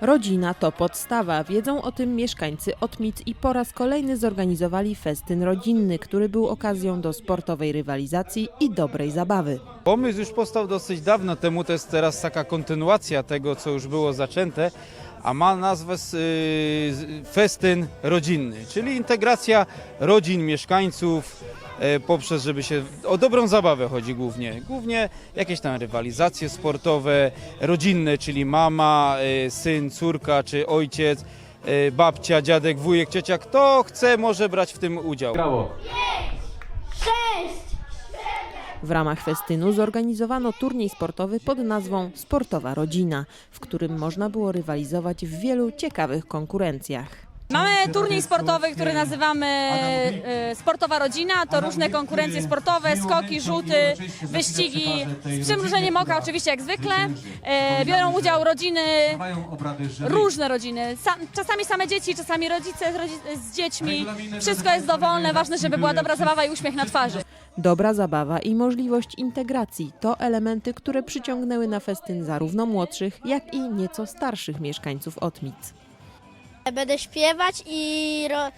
Rodzina to podstawa. Wiedzą o tym mieszkańcy Otmic i po raz kolejny zorganizowali festyn rodzinny, który był okazją do sportowej rywalizacji i dobrej zabawy. Pomysł już powstał dosyć dawno temu, to jest teraz taka kontynuacja tego, co już było zaczęte, a ma nazwę y, festyn rodzinny, czyli integracja rodzin, mieszkańców poprzez, żeby się o dobrą zabawę chodzi głównie. Głównie jakieś tam rywalizacje sportowe, rodzinne, czyli mama, e, syn, córka czy ojciec, e, babcia, dziadek, wujek, ciocia. Kto chce, może brać w tym udział. W ramach festynu zorganizowano turniej sportowy pod nazwą Sportowa Rodzina, w którym można było rywalizować w wielu ciekawych konkurencjach. Mamy turniej sportowy, który nazywamy e, Sportowa Rodzina. To różne konkurencje sportowe, skoki, rzuty, wyścigi. Z przymrużeniem oka oczywiście jak zwykle. E, biorą udział rodziny, różne rodziny. Sa, czasami same dzieci, czasami rodzice z, rodzi- z dziećmi. Wszystko jest dowolne, ważne, żeby była dobra zabawa i uśmiech na twarzy. Dobra zabawa i możliwość integracji to elementy, które przyciągnęły na festyn zarówno młodszych, jak i nieco starszych mieszkańców Otmic. Będę śpiewać i ro, e,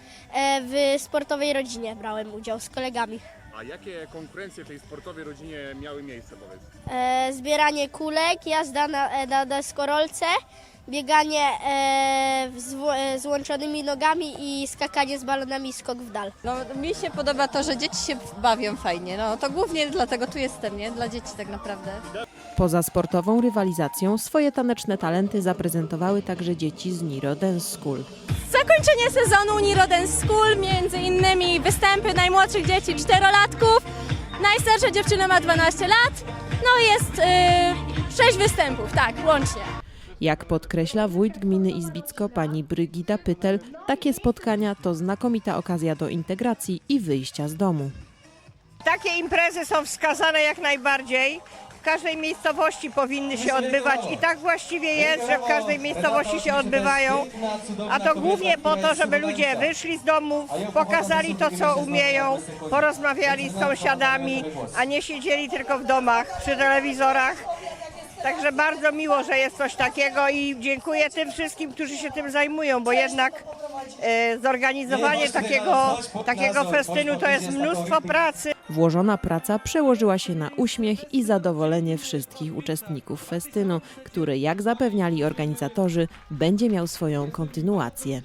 w sportowej rodzinie brałem udział z kolegami. A jakie konkurencje w tej sportowej rodzinie miały miejsce, powiedz? E, zbieranie kulek, jazda na, e, na deskorolce, bieganie e, z, e, z łączonymi nogami i skakanie z balonami i skok w dal. No, mi się podoba to, że dzieci się bawią fajnie. No, to głównie dlatego tu jestem, nie? Dla dzieci tak naprawdę. Poza sportową rywalizacją swoje taneczne talenty zaprezentowały także dzieci z Niro Dance School. Zakończenie sezonu Uniroden School, między innymi występy najmłodszych dzieci, czterolatków. Najstarsza dziewczyna ma 12 lat. No jest y, 6 występów, tak, łącznie. Jak podkreśla wójt gminy Izbicko pani Brygida Pytel, takie spotkania to znakomita okazja do integracji i wyjścia z domu. Takie imprezy są wskazane jak najbardziej. W każdej miejscowości powinny się odbywać i tak właściwie jest, że w każdej miejscowości się odbywają. A to głównie po to, żeby ludzie wyszli z domów, pokazali to, co umieją, porozmawiali z sąsiadami, a nie siedzieli tylko w domach przy telewizorach. Także bardzo miło, że jest coś takiego i dziękuję tym wszystkim, którzy się tym zajmują, bo jednak e, zorganizowanie takiego, takiego festynu to jest mnóstwo pracy. Włożona praca przełożyła się na uśmiech i zadowolenie wszystkich uczestników festynu, który, jak zapewniali organizatorzy, będzie miał swoją kontynuację.